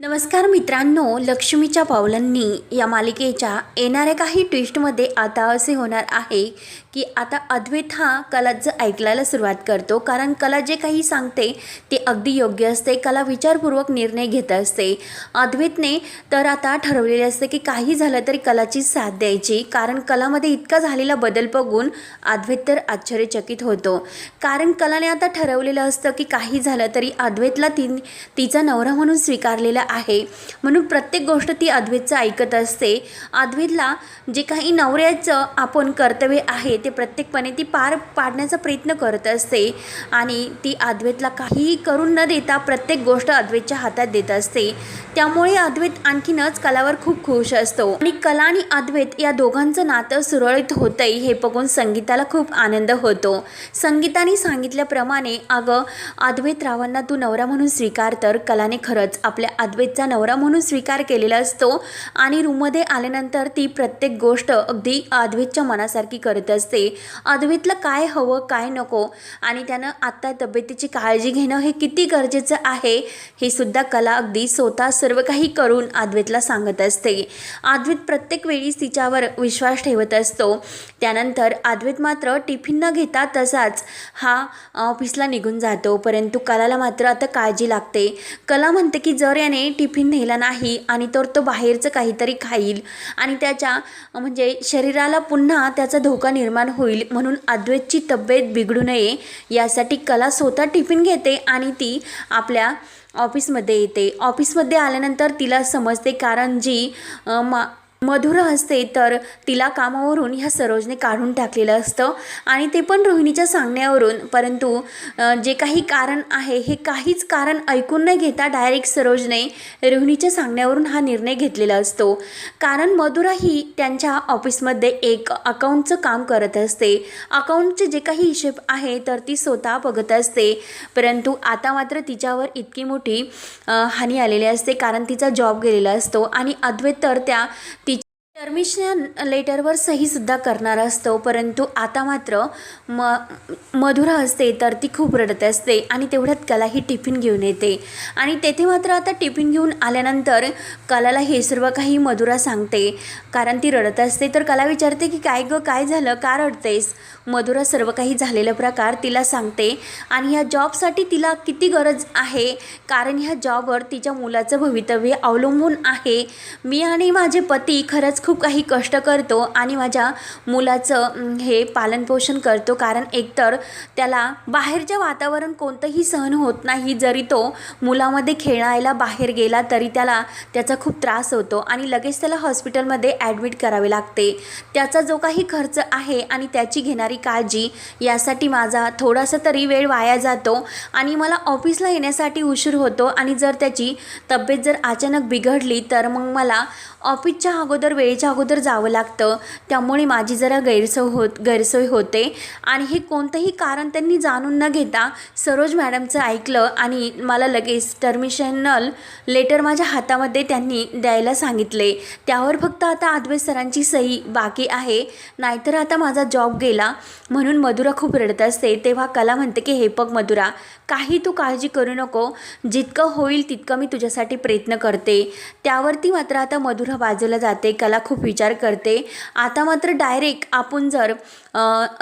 नमस्कार मित्रांनो लक्ष्मीच्या पावलांनी या मालिकेच्या येणाऱ्या काही ट्विस्टमध्ये आता असे होणार आहे की आता अद्वैत हा कलाचं ऐकल्याला सुरुवात करतो. कारण कला जे काही सांगते ते अगदी योग्य असते. कला विचारपूर्वक निर्णय घेत असते. अद्वैतने तर आता ठरवलेले असते की काही झालं तरी कलाची साथ द्यायची. कारण कलामध्ये इतका झालेला बदल बघून अद्वैत तर आश्चर्यचकित होतो. कारण कलाने आता ठरवलेलं असतं की काही झालं तरी अद्वैतला ती तिचा नवरा म्हणून स्वीकारलेला आहे. म्हणून प्रत्येक गोष्ट ती अद्वैतचं ऐकत असते. अद्वैतला जे काही नवऱ्याचं आपण कर्तव्य आहे ते प्रत्येकपणे ती पार पाडण्याचा प्रयत्न करत असते. आणि ती अद्वैतला काहीही करून न देता प्रत्येक गोष्ट अद्वैतच्या हातात देत असते. त्यामुळे अद्वैत आणखीनच कलावर खूप खुश असतो. आणि कला आणि अद्वैत या दोघांचं नातं सुरळीत होतंय हे बघून संगीताला खूप आनंद होतो. संगीताने सांगितल्याप्रमाणे अगं अद्वैत रावांना तू नवरा म्हणून स्वीकार तर कलाने खरंच आपल्या अद्वैतचा नवरा म्हणून स्वीकार केलेला असतो आणि रूममध्ये आल्यानंतर ती प्रत्येक गोष्ट अगदी अद्वैतच्या मनासारखी करत असते. अद्वैतला काय हवं काय नको आणि त्यानं आत्ता तब्येतीची काळजी घेणं हे किती गरजेचं आहे हे सुद्धा कला अगदी स्वतः सर्व काही करून अद्वैतला सांगत असते. अद्वैत प्रत्येक वेळी तिच्यावर विश्वास ठेवत असतो. त्यानंतर अद्वैत मात्र टिफिन न घेता तसाच हा ऑफिसला निघून जातो. परंतु कलाला मात्र आता काळजी लागते. कला म्हणते की जर याने टिफिन नेला नाही आणि तर तो बाहेरचं काहीतरी खाईल. आणि त्याच्या म्हणजे शरीराला पुन्हा त्याचा धोका निर्माण होईल म्हणून अद्वैतची तब्येत बिघडू नये यासाठी कला स्वतः टिफिन घेते आणि ती आपल्या ऑफिसमध्ये येते. ऑफिसमध्ये आल्यानंतर तिला समजते कारण जी मा मधुरा असते तर तिला कामावरून ह्या सरोजने काढून टाकलेलं असतं आणि ते पण रोहिणीच्या सांगण्यावरून. परंतु जे काही कारण आहे हे काहीच कारण ऐकून न घेता डायरेक्ट सरोजने रोहिणीच्या सांगण्यावरून हा निर्णय घेतलेला असतो. कारण मधुरा ही त्यांच्या ऑफिसमध्ये एक अकाउंटचं काम करत असते. अकाउंटचे जे काही हिशेब आहे तर ती स्वतः बघत असते. परंतु आता मात्र तिच्यावर इतकी मोठी हानी आलेली असते कारण तिचा जॉब गेलेला असतो आणि अद्वैत तर त्या ती लेटरवर सहीसुद्धा करणार असतो परंतु आता मात्र म मधुरा असते तर ती खूप रडत असते आणि तेवढ्यात कला ही टिफिन घेऊन येते. आणि तेथे मात्र आता टिफिन घेऊन आल्यानंतर कलाला हे सर्व काही मधुरा सांगते. कारण ती रडत असते तर कला विचारते की काय गं काय झालं? का रडतेस? मधुरा सर्व काही झालेला प्रकार तिला सांगते. आणि ह्या जॉबसाठी तिला किती गरज आहे? कारण ह्या जॉबवर तिच्या मुलाचं भवितव्य अवलंबून आहे. मी आणि माझे पती खरंच खूप काही कष्ट करतो आणि माझ्या मुलाचं हे पालनपोषण करतो. कारण एकतर त्याला बाहेरच्या वातावरण कोणतंही सहन होत नाही. जरी तो मुलामध्ये खेळायला बाहेर गेला तरी त्याला त्याचा खूप त्रास होतो आणि लगेच त्याला हॉस्पिटलमध्ये ॲडमिट करावे लागते. त्याचा जो काही खर्च आहे आणि त्याची घेणारी काळजी. यासाठी माझा थोडासा तरी वेळ वाया जातो आणि मला ऑफिसला येण्यासाठी उशीर होतो आणि जर त्याची तब्येत जर अचानक बिघडली तर मग मला ऑफिसच्या अगोदर वेळेच्या अगोदर जावं लागतं. त्यामुळे माझी जरा गैरसोय होत गैरसोय होते. आणि हे कोणतंही कारण त्यांनी जाणून न घेता सरोज मॅडमचं ऐकलं आणि मला लगेच टर्मिशनल लेटर माझ्या हातामध्ये त्यांनी द्यायला सांगितले. त्यावर फक्त आता आदवे सरांची सही बाकी आहे. नाहीतर आता माझा जॉब गेला. म्हणून मधुरा खूप रडत असते. तेव्हा कला म्हणते की हे बघ मधुरा काही तू काळजी करू नको. जितकं होईल तितकं मी तुझ्यासाठी प्रयत्न करते. त्यावरती मात्र आता मधुरा बाजूला जाते कला खूप विचार करते. आता मात्र डायरेक्ट आपण जर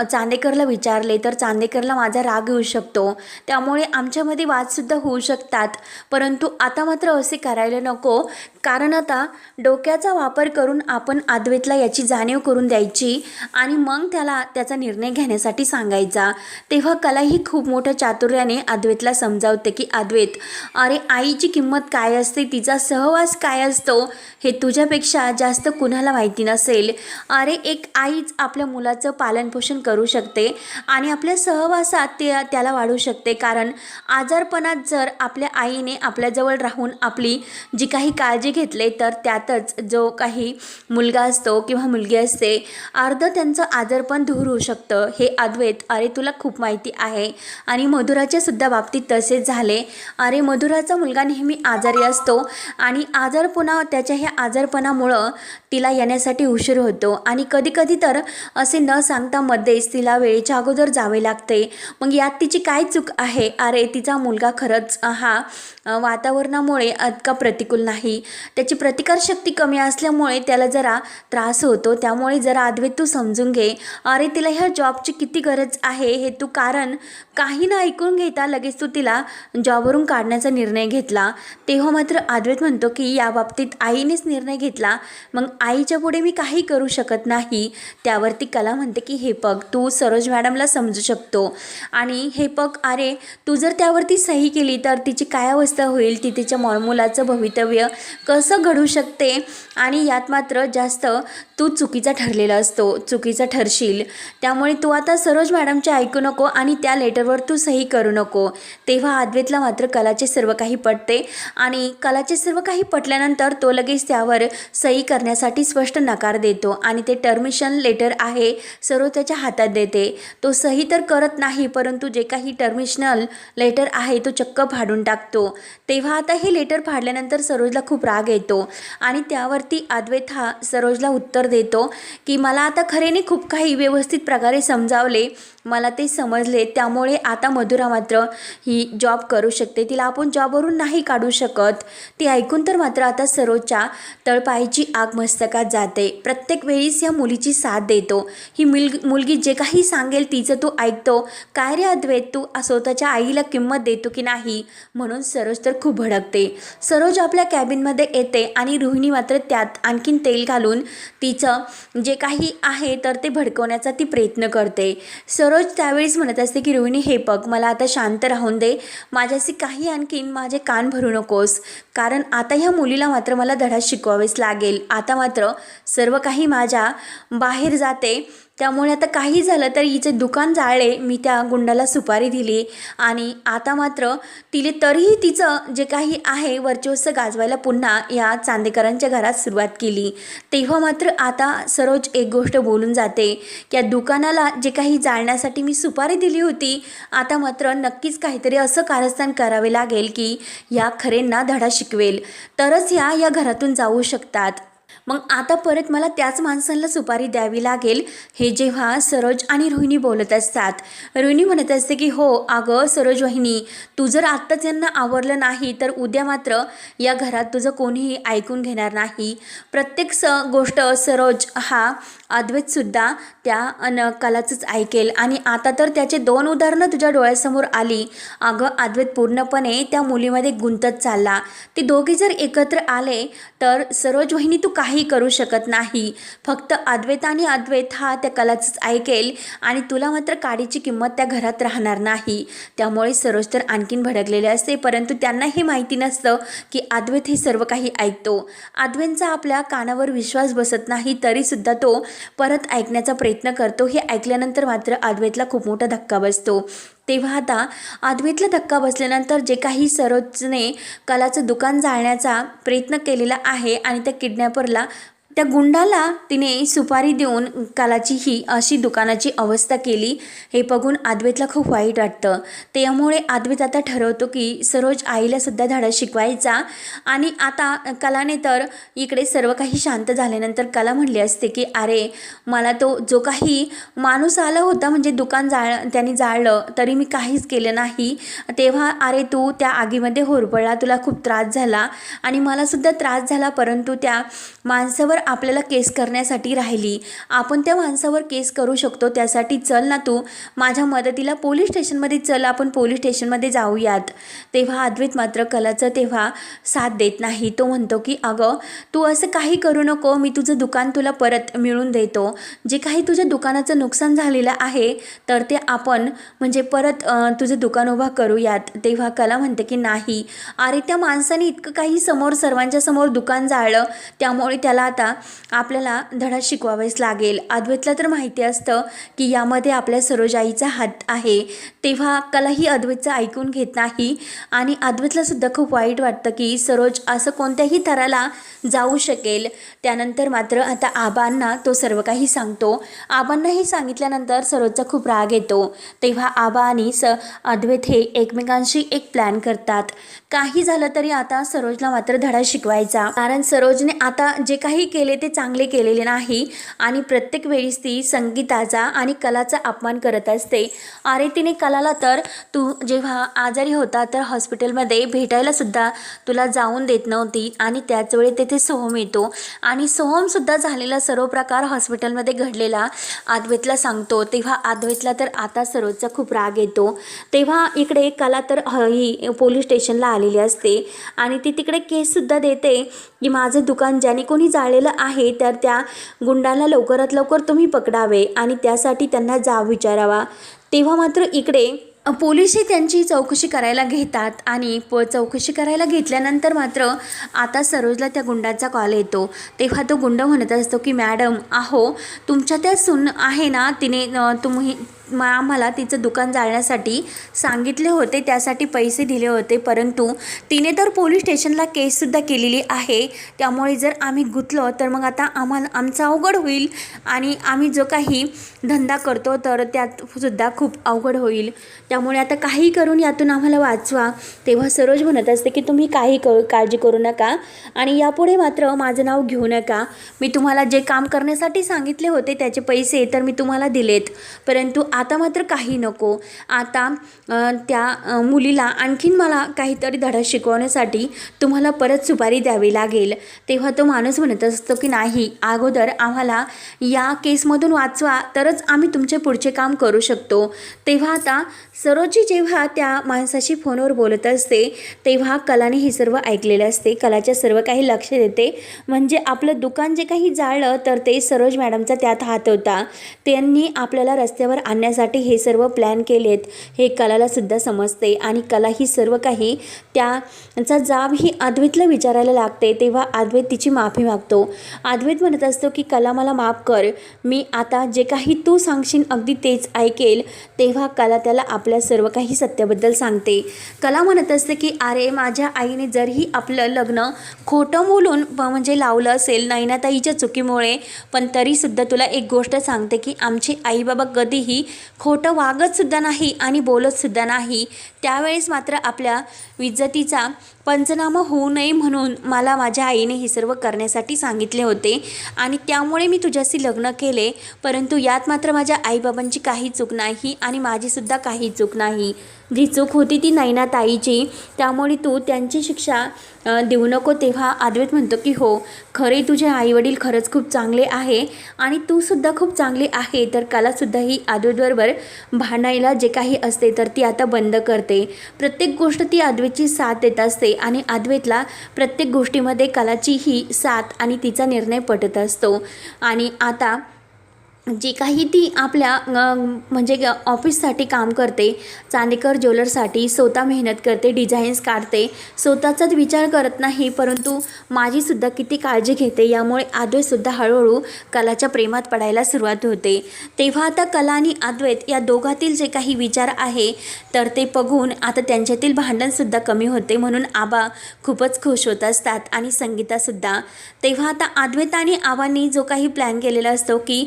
चांदेकरला विचारले तर चांदेकरला माझा राग येऊ शकतो. त्यामुळे आमच्यामध्ये वादसुद्धा होऊ शकतात. परंतु आता मात्र असे करायला नको. कारण आता डोक्याचा वापर करून आपण आद्वेतला याची जाणीव करून द्यायची आणि मग त्याला त्याचा निर्णय घेण्यासाठी सांगायचा. तेव्हा कलाही खूप मोठ्या चातुर्याने अद्वैतला समजावते की अद्वैत अरे आईची किंमत काय असते? तिचा सहवास काय असतो? हे तुझ्यापेक्षा जास्त कुणाला माहिती नसेल? अरे एक आईच आपल्या मुलाचं पालनपोषण करू शकते आणि आपल्या सहवासात ते त्याला वाढू शकते. कारण आजारपणात जर आपल्या आईने आपल्याजवळ राहून आपली जी काही काळजी घेतले तर त्यातच जो काही मुलगा असतो किंवा मुलगी असते अर्ध त्यांचं आजारपण दूर होऊ शकतं. हे अद्वैत अरे तुला खूप माहिती आहे. आणि मधुराच्या सुद्धा बाबतीत तसेच झाले. अरे मधुराचा मुलगा नेहमी आजारी असतो आणि आजारपणा त्याच्या ह्या आजार आजारपणामुळं तिला येण्यासाठी उशीर होतो. आणि कधीकधी तर असे न सांगता मध्येच तिला वेळेच्या अगोदर जावे लागते. मग यात तिची काय चूक आहे? अरे तिचा मुलगा खरंच हा वातावरणामुळे इतका प्रतिकूल नाही. त्याची प्रतिकारशक्ती कमी असल्यामुळे त्याला जरा त्रास होतो. त्यामुळे जरा अद्वैत तू समजून घे. अरे तिला ह्या जॉबची किती गरज आहे हे तू कारण काही ना ऐकून घेता लगेच तू तिला जॉबवरून काढण्याचा निर्णय घेतला. तेव्हा मात्र अद्वैत म्हणतो की या बाबतीत आईनेच निर्णय घेतला मग आईच्या पुढे मी काही करू शकत नाही. त्यावरती कला म्हणते की हे पग तू सरोज मॅडमला समजू शकतो. आणि हे पग अरे तू जर त्यावरती सही केली तर तिची काय अवस्था होईल? ती तिच्या मुलाचं भवितव्य कसं घडू शकते? आणि यात मात्र जास्त तू चुकीचा ठरलेला असतो चुकीचा ठरशील. त्यामुळे तू आता सरोज मॅडमचे ऐकू नको आणि त्या लेटरवर तू सही करू नको. तेव्हा अद्वैतला मात्र कलाचे सर्व काही पटते आणि कलाचे सर्व काही पटल्यानंतर तो लगेच त्यावर सही करण्यासाठी स्पष्ट नकार देतो आणि ते टर्मिशन लेटर आहे सर्व त्याच्या हातात देते. तो सही तर करत नाही परंतु जे काही टर्मिशनल लेटर आहे तो चक्क फाडून टाकतो. तेव्हा आता हे लेटर फाडल्यानंतर सरोजला खूप राग येतो आणि त्यावरती अद्वैत हा सरोजला उत्तर देतो की मला आता खरेने खूप काही व्यवस्थित प्रकारे समजावले मला ते समजले. त्यामुळे आता मधुरा मात्र ही जॉब करू शकते. तिला आपण जॉबवरून नाही काढू शकत. ती ऐकून तर मात्र आता सरोजच्या तळपायची आग मस्तकात जाते. प्रत्येक वेळीस या मुलीची साथ देतो. ही मुल मुलगी जे काही सांगेल तिचं तू ऐकतो. काय रे अद्वैत तू स्वतःच्या आईला किंमत देतो की नाही? म्हणून सरोज तर खूप भडकते. सरोज आपल्या कॅबिनमध्ये येते आणि रोहिणी मात्र त्यात आणखीन तेल घालून ती तिचं जे काही आहे तर ते भडकवण्याचा ती प्रयत्न करते. सरोज त्यावेळेस म्हणत असते की रोहिणी हे बघ मला आता शांत राहून दे. माझ्याशी काही आणखीन माझे कान भरू नकोस. कारण आता ह्या मुलीला मात्र मला धडा शिकवावेच लागेल. आता मात्र सर्व काही माझ्या बाहेर जाते. त्यामुळे आता काही झालं तर हिचे दुकान जाळले. मी त्या गुंडाला सुपारी दिली आणि आता मात्र तिले तरीही तिचं जे काही आहे वर्चस्व गाजवायला पुन्हा या चांदेकरांच्या घरात सुरुवात केली. तेव्हा मात्र आता सरोज एक गोष्ट बोलून जाते की या दुकानाला जे काही जाळण्यासाठी मी सुपारी दिली होती आता मात्र नक्कीच काहीतरी असं कारस्थान करावे लागेल की या खरेंना धडा शिकवेल. तरच ह्या या घरातून जाऊ शकतात. मग आता परत मला त्याच माणसांना सुपारी द्यावी लागेल. हे जेव्हा सरोज आणि रोहिणी बोलत असतात. रोहिणी म्हणत असते की हो अगं सरोज वहिनी तू जर आत्ताच यांना आवरलं नाही तर उद्या मात्र या घरात तुझं कोणीही ऐकून घेणार नाही. प्रत्येक स गोष्ट सरोज हा अद्वैतसुद्धा त्या अन कलाचंच ऐकेल. आणि आता तर त्याचे दोन उदाहरणं तुझ्या डोळ्यासमोर आली. अगं अद्वैत पूर्णपणे त्या मुलीमध्ये गुंतत चालला. ते दोघे जर एकत्र आले तर सरोज वहिनी तू काही करू शकत नाही. फक्त अद्वैत आणि अद्वैत हा त्या कलाचंच ऐकेल आणि तुला मात्र काडीची किंमत त्या घरात राहणार नाही. त्यामुळे सरोज तर आणखीन भडकलेले असते परंतु त्यांना हे माहिती नसतं की अद्वैत हे सर्व काही ऐकतो. अद्वैतचा आपल्या कानावर विश्वास बसत नाही तरीसुद्धा तो परत ऐकण्याचा प्रयत्न करतो. हे ऐकल्यानंतर मात्र अद्वैतला खूप मोठा धक्का बसतो. तेव्हा आता आदवीतला धक्का बसल्यानंतर जे काही सरोजने कलाचं दुकान जाळण्याचा प्रयत्न केलेला आहे आणि त्या किडनॅपरला त्या गुंडाला तिने सुपारी देऊन कलाची ही अशी दुकानाची अवस्था केली. हे बघून आद्वेतला खूप वाईट वाटतं. त्यामुळे आद्वेत आता ठरवतो की सरोज आईला सुद्धा धडा शिकवायचा. आणि आता कलाने तर इकडे सर्व काही शांत झाल्यानंतर कला म्हणली असते की अरे मला तो जो काही माणूस आला होता म्हणजे दुकान जाळ त्यांनी जाळलं तरी मी काहीच केलं नाही. तेव्हा अरे तू त्या आगीमध्ये होरपळला तुला खूप त्रास झाला. आणि मलासुद्धा त्रास झाला परंतु त्या माणसावर आपल्याला केस करण्यासाठी राहिली. आपण त्या माणसावर केस करू शकतो त्यासाठी चल ना तू. माझ्या मदतीला पोलीस स्टेशनमध्ये चल आपण पोलीस स्टेशनमध्ये जाऊयात. तेव्हा अद्वैत मात्र कलाचं तेव्हा साथ देत नाही. तो म्हणतो की अगं तू असं काही करू नको. मी तुझं दुकान तुला परत मिळून देतो. जे काही तुझ्या दुकानाचं नुकसान झालेलं आहे तर ते आपण म्हणजे परत तुझं दुकान उभा करूयात. तेव्हा कला म्हणते की नाही. अरे त्या माणसाने इतकं काही समोर सर्वांच्या समोर दुकान जाळलं. त्यामुळे त्याला आता आपल्याला धडा शिकवावेच लागेल. अद्वैतला तर माहिती असतं की यामध्ये आपल्या सरोजाईचा हात आहे. तेव्हा कलाही अद्वैतचं ऐकून घेत नाही आणि अद्वैतला सुद्धा खूप वाईट वाटतं की सरोज असं कोणत्याही थराला जाऊ शकेल. त्यानंतर मात्र आता आबांना तो सर्व काही सांगतो. आबांनाही सांगितल्यानंतर सरोजचा खूप राग येतो. तेव्हा आबा आणि स अद्वैत हे एकमेकांशी एक प्लॅन करतात. काही झालं तरी आता सरोजला मात्र धडा शिकवायचा. कारण सरोजने आता जे काही केलं ते चांगले केलेले नाही. आणि प्रत्येक वेळीस ती संगीताचा आणि कलाचा अपमान करत असते. अरे तिने कलाला तर तू जेव्हा आजारी होता तर हॉस्पिटलमध्ये भेटायलासुद्धा तुला जाऊन देत नव्हती आणि त्याच वेळी तेथे सोहम येतो. आणि सोहमसुद्धा झालेला सर्व प्रकार हॉस्पिटलमध्ये घडलेला आद्वेतला सांगतो. तेव्हा आदवेतला तर आता सरोजचा खूप राग येतो. तेव्हा इकडे कला तर ह- ही पोलीस स्टेशनला आलेली असते. आणि ती तिकडे केससुद्धा देते. की माझं दुकान ज्याने कोणी जाळलेलं आहे तर त्या गुंडाला लवकरात लवकर तुम्ही पकडावे आणि त्यासाठी त्यांना जाब विचारावा. तेव्हा मात्र इकडे पोलिसही पोलीसही त्यांची चौकशी करायला घेतात आणि प चौकशी करायला घेतल्यानंतर मात्र आता सरोजला त्या गुंडाचा कॉल येतो. तेव्हा तो गुंड म्हणत असतो की मॅडम आहो तुमच्या त्या सून आहे ना तिने तुम्ही मा आम्हाला तिचं दुकान जाळण्यासाठी सांगितले होते त्यासाठी पैसे दिले होते परंतु तिने तर पोलीस स्टेशनला केससुद्धा केलेली आहे. त्यामुळे जर आम्ही गुंतलो तर मग आता आम्हाला आमचं अवघड होईल आणि आम्ही जो काही धंदा करतो तर त्यात सुद्धा खूप अवघड होईल. त्यामुळे आता काही करून यातून आम्हाला वाचवा. तेव्हा सरोज म्हणत असते की तुम्ही काही क काळजी करू नका आणि यापुढे मात्र माझं नाव घेऊ नका. मी तुम्हाला जे काम करण्यासाठी सांगितले होते त्याचे पैसे तर मी तुम्हाला दिलेत. परंतु आता मात्र काही नको. आता त्या मुलीला आणखीन मला काहीतरी धडा शिकवण्यासाठी तुम्हाला परत सुपारी द्यावी लागेल. तेव्हा तो माणूस म्हणत असतो की नाही अगोदर आम्हाला या केसमधून वाचवा तरच आम्ही तुमचे पुढचे काम करू शकतो. तेव्हा आता सरोजी जेव्हा त्या माणसाशी फोनवर बोलत असते तेव्हा कलाने हे सर्व ऐकलेलं असते. कलाच्या सर्व काही लक्ष देते. म्हणजे आपलं दुकान जे काही जाळलं तर ते सरोज मॅडमचा त्यात हात होता. त्यांनी आपल्याला रस्त्यावर करण्यासाठी हे सर्व प्लॅन केलेत हे कलालासुद्धा समजते. आणि कला ही सर्व काही त्याचा जाब ही अद्वैतला विचारायला लागते तेव्हा अद्वैत तिची माफी मागतो. अद्वैत म्हणत असतो की कला मला माफ कर. मी आता जे काही तू सांगशील अगदी तेच ऐकेल. तेव्हा कला त्याला आपल्या सर्व काही सत्याबद्दल सांगते. कला म्हणत असते की अरे माझ्या आईने जरही आपलं लग्न खोटं बोलून म्हणजे लावलं असेल नैनाताईच्या चुकीमुळे पण तरीसुद्धा तुला एक गोष्ट सांगते की आमचे आई बाबा कधीही खोटं वागतसुद्धा नाही आणि बोलतसुद्धा नाही त्यावेळेस मात्र आपल्या इज्जतीचा पंचनामा होऊ नये म्हणून मला माझ्या आईने हे सर्व करण्यासाठी सांगितले होते आणि त्यामुळे मी तुझ्याशी लग्न केले. परंतु यात मात्र माझ्या आईबाबांची काही चूक नाही आणि माझीसुद्धा काही चूक नाही. जी चूक होती ती नैना ताईची त्यामुळे तू त्यांची शिक्षा देऊ नको तेव्हा अद्वैत म्हणतो की हो खरे तुझे आईवडील खरंच खूप चांगले आहे आणि तूसुद्धा खूप चांगली आहे तर कलासुद्धा ही अद्वैतबरोबर भांडायला जे काही असते तर ती आता बंद करते. प्रत्येक गोष्ट ती अद्वैतची साथ देत असते. आणि अद्वैतला प्रत्येक गोष्टीमध्ये कलाची ही साथ आणि तिचा निर्णय पटत असतो. आणि आता जी काही ती आपल्या म्हणजे ग- ऑफिससाठी काम करते चांदेकर ज्वेलरसाठी स्वतः मेहनत करते डिझाईन्स काढते स्वतःचाच विचार करत नाही परंतु माझीसुद्धा किती काळजी घेते यामुळे अद्वैतसुद्धा हळूहळू कलाच्या प्रेमात पडायला सुरुवात होते. तेव्हा आता कला आणि अद्वैत या दोघातील जे काही विचार आहे तर ते बघून आता त्यांच्यातील भांडणसुद्धा कमी होते म्हणून आबा खूपच खुश होत असतात आणि संगीतासुद्धा तेव्हा आता अद्वैत आणि आबांनी जो काही प्लॅन केलेला असतो की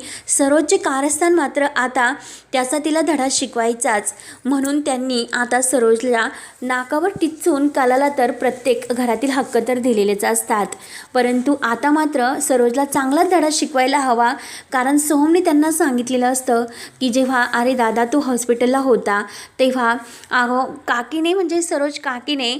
सरोजचे कारस्थान मात्र आता त्याचा तिला धडा शिकवायचाच. म्हणून त्यांनी आता सरोजला नाकावर टिचून कलाला तर प्रत्येक घरातील हक्क तर दिलेलेच असतात. परंतु आता मात्र सरोजला चांगला धडा शिकवायला हवा कारण सोहमने त्यांना सांगितलेलं असतं की जेव्हा अरे दादा तू हॉस्पिटलला होता तेव्हा अहो काकीने म्हणजे सरोज काकीने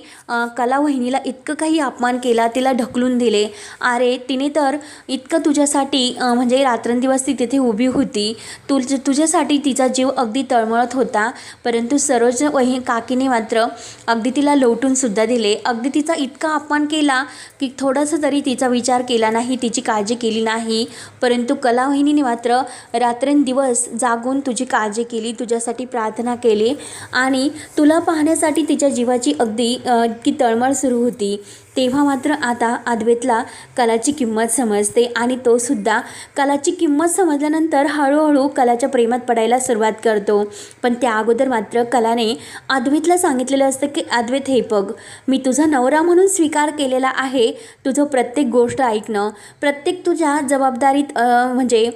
कला वहिनीला इतकं काही अपमान केला तिला ढकलून दिले. अरे तिने तर इतकं तुझ्यासाठी म्हणजे रात्रंदिवस ती तिथे उभी उभी होती. तुझ तुझ्यासाठी तिचा जीव अगदी तळमळत होता परंतु सरोज वही काकीने मात्र अगदी तिला लोटूनसुद्धा दिले. अगदी तिचा इतका अपमान केला की थोडासा तरी तिचा विचार केला नाही तिची काळजी केली नाही. परंतु कला वहिनीने मात्र रात्रंदिवस जागून तुझी काळजी केली तुझ्यासाठी प्रार्थना केली आणि तुला पाहण्यासाठी तिच्या जीवाची अगदी अ, की तळमळ सुरू होती. तेव्हा मात्र आता अद्वैतला कलाची किंमत समजते आणि तो सुद्धा कलाची किंमत समजल्यानंतर हळूहळू कलाच्या प्रेमात पडायला सुरुवात करतो. पण त्या अगोदर मात्र कलाने अद्वैतला सांगितलेलं असतं की अद्वैत हे बघ मी तुझा नवरा म्हणून स्वीकार केलेला आहे. तुझं प्रत्येक गोष्ट ऐकणं प्रत्येक तुझ्या जबाबदारीत म्हणजे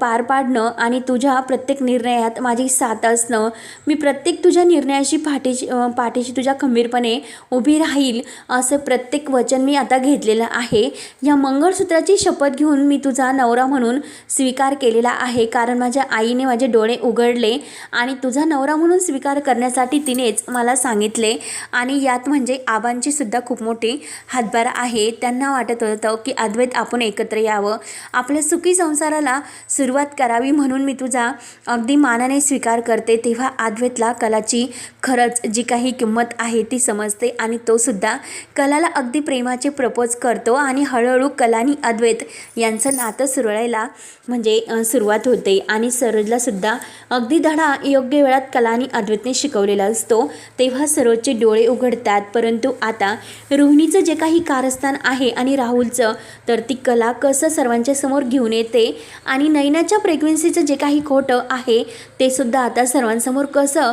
पार पाडणं आणि तुझ्या प्रत्येक निर्णयात माझी साथ असणं. मी प्रत्येक तुझ्या निर्णयाशी पाठीशी पाठीशी तुझ्या खंबीरपणे उभी राहील असं प्रत्येक वचन मी आता घेतलेलं आहे. या मंगळसूत्राची शपथ घेऊन मी तुझा नवरा म्हणून स्वीकार केलेला आहे. कारण माझ्या आईने माझे डोळे उघडले आणि तुझा नवरा म्हणून स्वीकार करण्यासाठी तिनेच मला सांगितले. आणि यात म्हणजे आबांची सुद्धा खूप मोठी हातभार आहे. त्यांना वाटत होतं की अद्वैत आपण एकत्र यावं. आपल्या सुखी संसाराला सुरुवात करावी म्हणून मी तुझा अगदी मानाने स्वीकार करते. तेव्हा अद्वैतला कलाची खरंच जी काही किंमत आहे ती समजते आणि तो सुद्धा कलाला अगदी प्रेमाचे प्रपोज करतो आणि हळूहळू कलानी अद्वैत यांचं नातं सुरळायला म्हणजे सुरुवात होते. आणि सरोजलासुद्धा अगदी धडा योग्य वेळात कलानी अद्वैतने शिकवलेला असतो. तेव्हा सरोजचे डोळे उघडतात परंतु आता रोहिणीचं जे काही कारस्थान आहे आणि राहुलचं तर ती कला कसं सर्वांच्या समोर घेऊन येते आणि नैनाच्या प्रेग्नन्सीचं जे काही खोटं आहे ते सुद्धा आता सर्वांसमोर कसं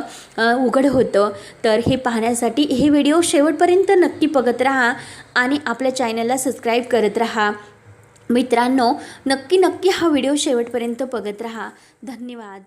उघड होतं. तर हे पाहण्यासाठी हे व्हिडिओ शेवटपर्यंत नक्की बघत राहा. आणि आपल्या चॅनलला सबस्क्राईब करत राहा. मित्रांनो नक्की नक्की हा व्हिडिओ शेवटपर्यंत बघत राहा. धन्यवाद.